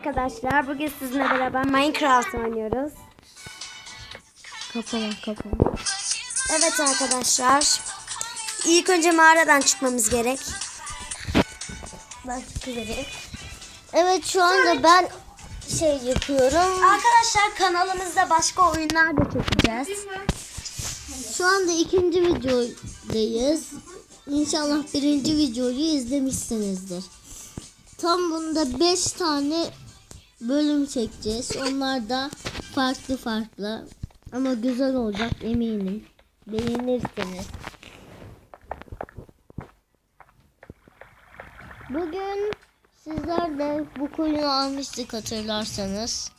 Arkadaşlar bugün sizinle beraber Minecraft oynuyoruz. Kapalı kapalı. Evet arkadaşlar. İlk önce mağaradan çıkmamız gerek. Ben çıkıvereyim. Evet şu anda ben şey yapıyorum. Arkadaşlar kanalımızda başka oyunlar da çekeceğiz. Şu anda ikinci videodayız. İnşallah birinci videoyu izlemişsinizdir. Tam bunda 5 tane bölüm çekeceğiz. Onlar da farklı farklı. Ama güzel olacak eminim. Beğenirsiniz. Bugün sizler de bu konuyu almıştık hatırlarsanız.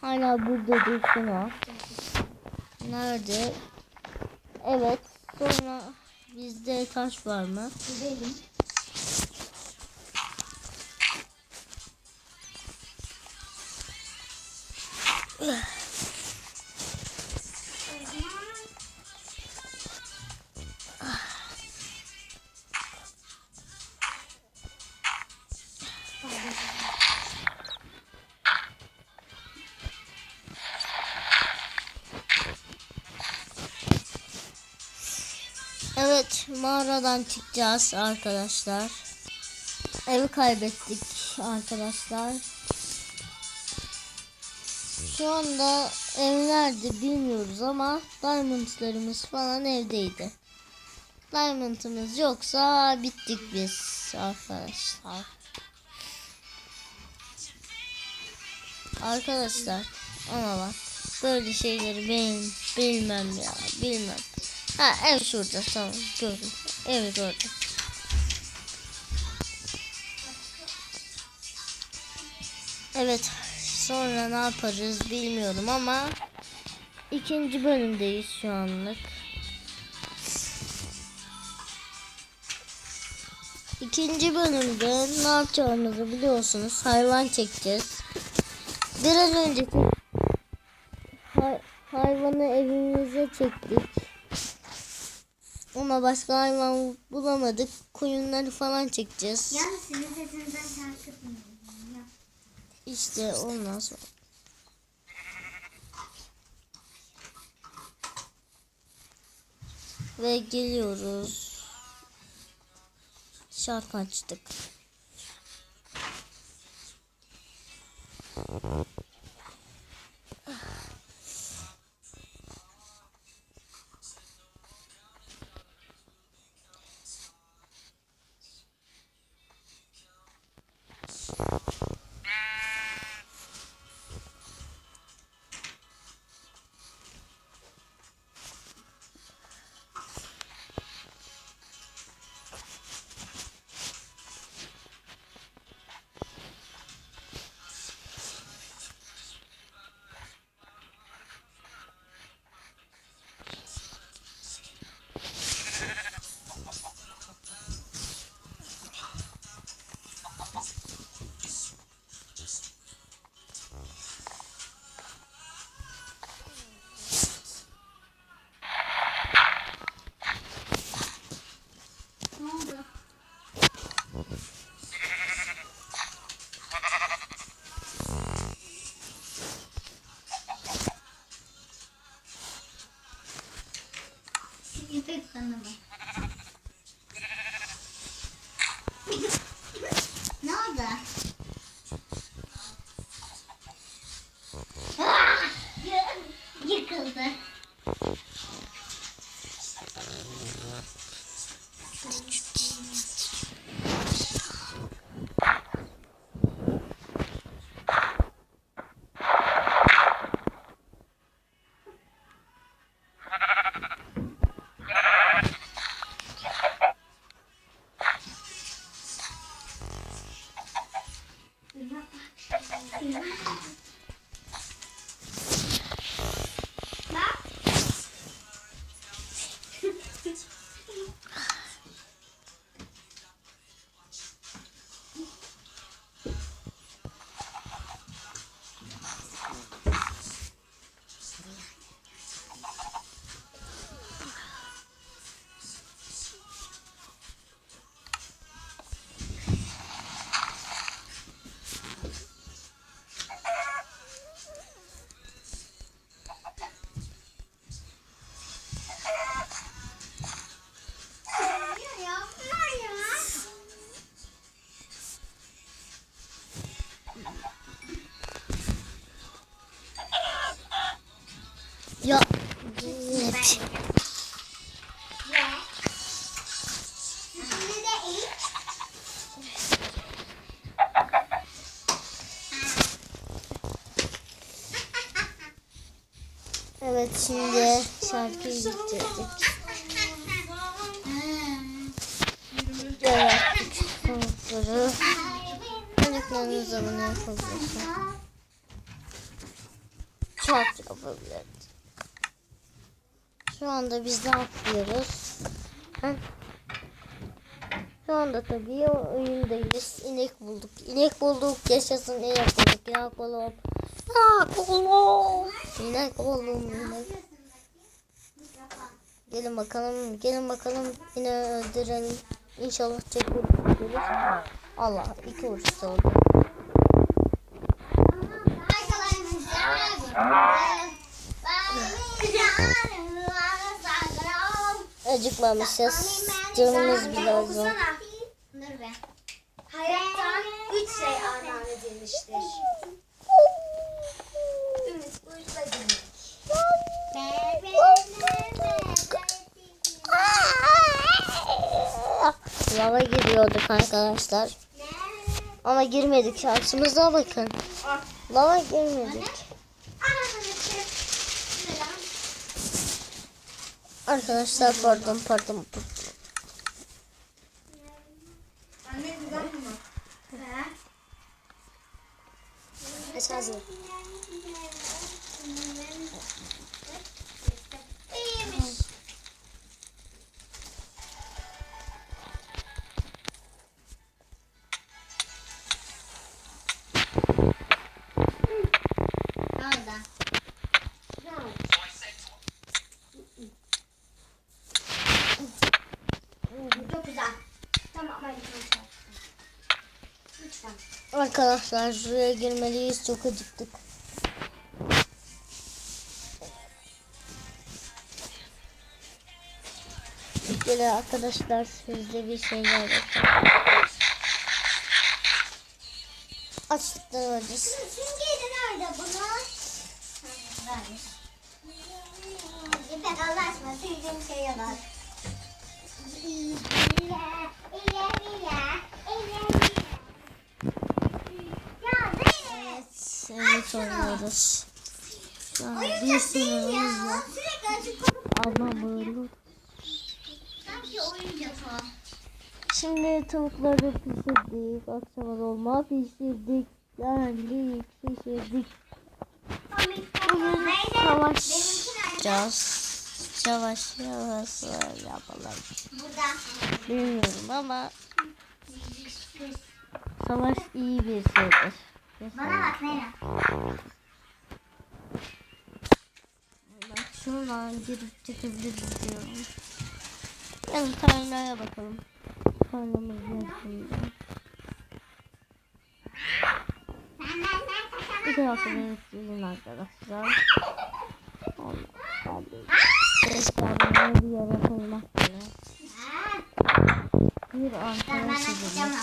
Hala burada dursun o. Nerede? Evet. Sonra bizde taş var mı? Gidelim. Evet mağaradan çıkacağız arkadaşlar. Evi kaybettik arkadaşlar. Şu anda ev nerede bilmiyoruz ama diamondlarımız falan evdeydi. Diamond'ımız yoksa bittik biz arkadaşlar. Arkadaşlar ama bak böyle şeyleri ben bilmem ya bilmem. Ha ev şurada tamam gördüm. Evi gördüm. Evet sonra ne yaparız bilmiyorum ama ikinci bölümdeyiz şu anlık. İkinci bölümde ne yapacağımızı biliyorsunuz. Hayvan çekeceğiz. Biraz önceki hay- hayvanı evimize çektik. Ama başka hayvan bulamadık. Koyunları falan çekeceğiz. Yani sizin sesinizden şarkı dinliyorum. İşte ondan sonra. Ve geliyoruz. Şarkı açtık. eğit. Evet şimdi şarkıyı bitirdik. Evet. Konukları. Konuklarınız abone olabilirsiniz. Çat yapabilirsiniz. Şu anda biz ne yapıyoruz? Ha? Şu anda tabii oyundayız. İnek bulduk. İnek bulduk. Yaşasın inek bulduk. İnek bulduk. İnek buldum. İnek buldum. İnek. Gelin bakalım. Gelin bakalım. Yine öldürelim. İnşallah tek gelir. Allah iki vuruş oldu. Acıkmamışız. Canımız. Dur be. Hayattan üç şey armağan edilmiştir. Ümit. Lava giriyorduk arkadaşlar. Ama girmedik şansımıza bakın. Lava girmedik. Arkadaşlar pardon pardon. Arkadaşlar şuraya girmeliyiz çok acıktık. Böyle arkadaşlar sizde bir şeyler yapalım. Açlıktan öleceğiz. Süngeri nerede bunun? İpek Allah aşkına sürdüğüm şeye bak. İle, ile, ile, ile, Ya Zeynep. Evet oynuyoruz. An bir sınırımız var. Ablam bağırıyor. Şimdi tavukları pişirdik. Akşama dolma pişirdik. Geldik pişirdik. Bugün savaşacağız. Savaş yavaş yapalım. Bilmiyorum ama savaş iyi bir şeydir. Bana bak Mera. Bak şuradan girip çıkabiliriz diyorum. Yani tarlaya bakalım. Tarlamız nasıl? Bir tarafta benim arkadaşlar. Allah Eşyalarını bir yere koymak bile. Bir arkadaş edilmek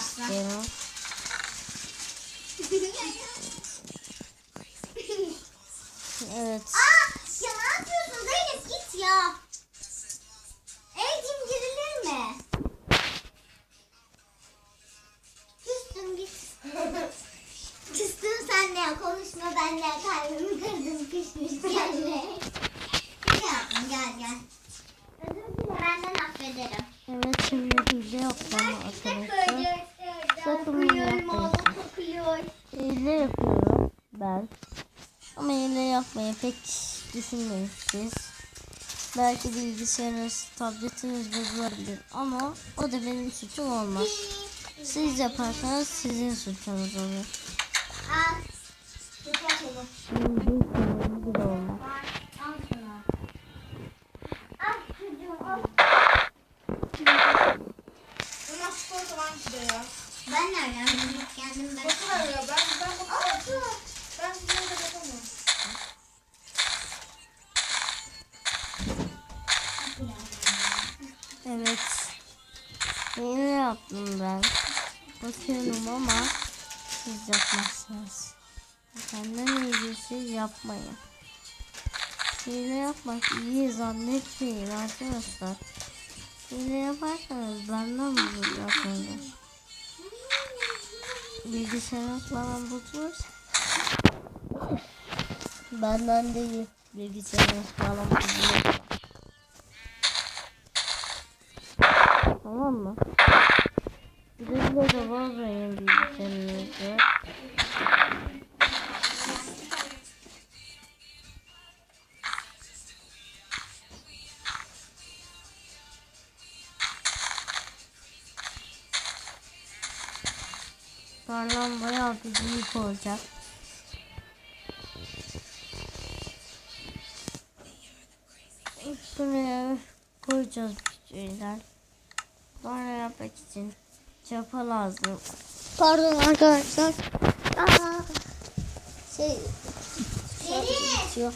senle konuşma benle kalbimi kırdın küsmüş gelle. Ne yaptın gel gel. Özür benden affederim. Evet şimdi hile yapmam arkadaşlar. Sakın yapmayın. kokuyor. Hile yapıyorum ben. Ama hile yapmayı pek düşünmeyin siz. Belki bilgisayarınız, tabletiniz bozulabilir ama o da benim suçum olmaz. Siz yaparsanız sizin suçunuz olur. Al. Spor zaman gidiyor ya. Ben nereden kendim ben. Bakın ya ben ben Al şunu. ben de bakamıyorum. Evet. Yaptım ben. Bakıyorum ama siz yapmazsınız. Senden iyisi yapmayın. Hile yapmak iyi zannetmeyin arkadaşlar. Hile yaparsanız benden bulacaksınız. Bilgisayar falan bozulursa benden değil. bilgisayarınız bağlantısını Tamam mı? Bir de var benim bilgisayarınızda. Büyük olacak. Şuraya koyacağız bir şeyler. Sonra yapmak için çapa lazım. Pardon arkadaşlar. Aa, şey Deniz. Diyor.